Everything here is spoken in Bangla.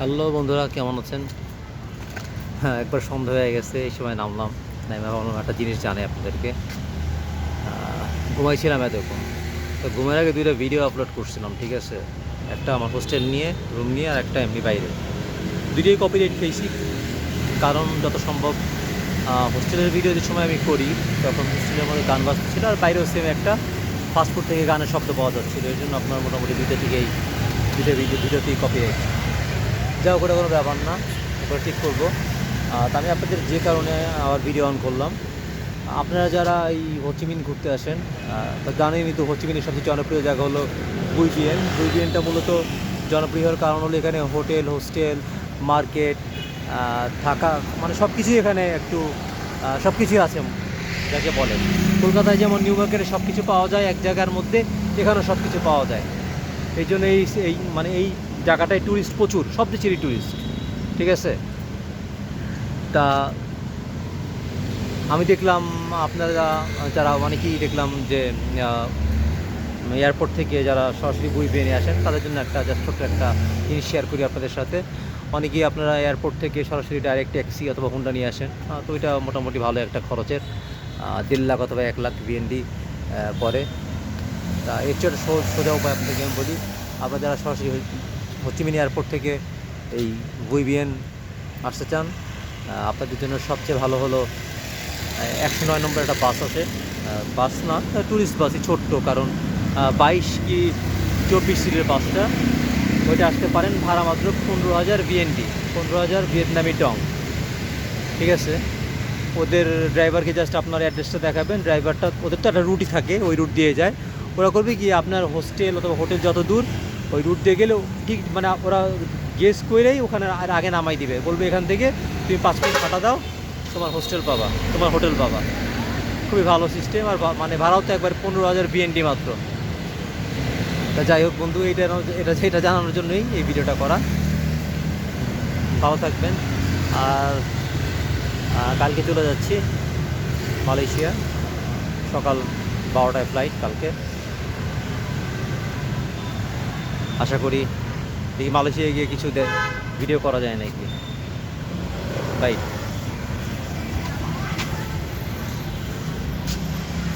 হ্যালো বন্ধুরা, কেমন আছেন? হ্যাঁ একবার সন্ধ্যা হয়ে গেছে, এই সময় নামলাম। নামে ভাবলাম একটা জিনিস জানে আপনাদেরকে। ঘুমাইছিলাম এতক্ষণ। তো ঘুমের আগে দুইটা ভিডিও আপলোড করছিলাম, ঠিক আছে? একটা আমার হোস্টেল নিয়ে রুম নিয়ে, আর একটা এমনি বাইরে। দুইটাই কপিরাইট খেয়েছি। কারণ যত সম্ভব হোস্টেলের ভিডিও যে সময় আমি করি, তখন হোস্টেলের মধ্যে গান বাজতেছিল আর বাইরেও সেম একটা ফাস্টফুড থেকে গানের শব্দ পাওয়া যাচ্ছিল। এই জন্য আপনার মোটামুটি দুইটা থেকেই, দুইটা ভিডিও দুটোতেই কপিরাইট যা হোক ওটা কোনো ব্যাপার না ওটা ঠিক করব। তা আমি আপনাদের যে কারণে আবার ভিডিও অন করলাম, আপনারা যারা এই হোচিমিন ঘুরতে আসেন তা জানেনই তো হোচিমিনের সবচেয়ে জনপ্রিয় জায়গা হলো বুইবিএন বুইবিএনটা মূলত জনপ্রিয় হওয়ার কারণ হলো এখানে হোটেল হোস্টেল মার্কেট থাকা মানে সব কিছুই এখানে একটু সব কিছুই আছে যাকে বলে। কলকাতায় যেমন নিউ মার্কেটে সব কিছু পাওয়া যায় এক জায়গার মধ্যে, এখানেও সব কিছু পাওয়া যায়। এই জন্য এই মানে এই জায়গাটায় ট্যুরিস্ট প্রচুর, সব দেশেরই ট্যুরিস্ট ঠিক আছে? তা আমি দেখলাম আপনারা যারা অনেকেই দেখলাম যে এয়ারপোর্ট থেকে যারা সরাসরি বই বেরিয়ে আসেন, তাদের জন্য একটা জাস্ট ছোট্ট একটা জিনিস শেয়ার করি আপনাদের সাথে। অনেকেই আপনারা এয়ারপোর্ট থেকে সরাসরি ডাইরেক্ট ট্যাক্সি অথবা হুন্ডা নিয়ে আসেন তো এটা মোটামুটি ভালো একটা খরচের দেড় লাখ অথবা এক লাখ বিএনডি পরে তা এর চেয়ে সোজা উপায় আপনাদেরকে আমি বলি, আপনারা যারা সরাসরি হোচিমিন এয়ারপোর্ট থেকে এই বুইবিএন আসতে চান। আপনাদের জন্য সবচেয়ে ভালো হলো একশো নয় নম্বর একটা বাস আছে। বাস না ট্যুরিস্ট বাসই ছোট্ট, কারণ বাইশ কি চব্বিশ সিটের বাসটা। ওইটা আসতে পারেন ভাড়া মাত্র পনেরো হাজার বিএনডি পনেরো হাজার ভিয়েতনামি টং। ঠিক আছে? ওদের ড্রাইভারকে জাস্ট আপনার অ্যাড্রেসটা দেখাবেন। ড্রাইভারটা ওদের তো একটা রুটই থাকে, ওই রুট দিয়ে যায়। ওরা করবে কি, আপনার হোস্টেল অথবা হোটেল যত দূর ওই রুট দিয়ে গেলে ঠিক মানে ওরা গেস করেই ওখানে আর আগে নামাই দিবে। বলবে এখান থেকে তুমি পাঁচ মিনিট হাঁটা দাও, তোমার হোস্টেল পাবা, তোমার হোটেল পাবা। খুবই ভালো সিস্টেম আর মানে ভাড়াও তো একবার পনেরো হাজার বিএনডি মাত্র। তা যাই হোক বন্ধু, এইটা এটা সেটা জানানোর জন্যই এই ভিডিওটা করা। ভালো থাকবেন। আর কালকে চলে যাচ্ছি মালয়েশিয়া। সকাল বারোটায় ফ্লাইট কালকে। আশা করি দেখি মালয়েশিয়া গিয়ে কিছু ভিডিও করা যায় নাকি? বাই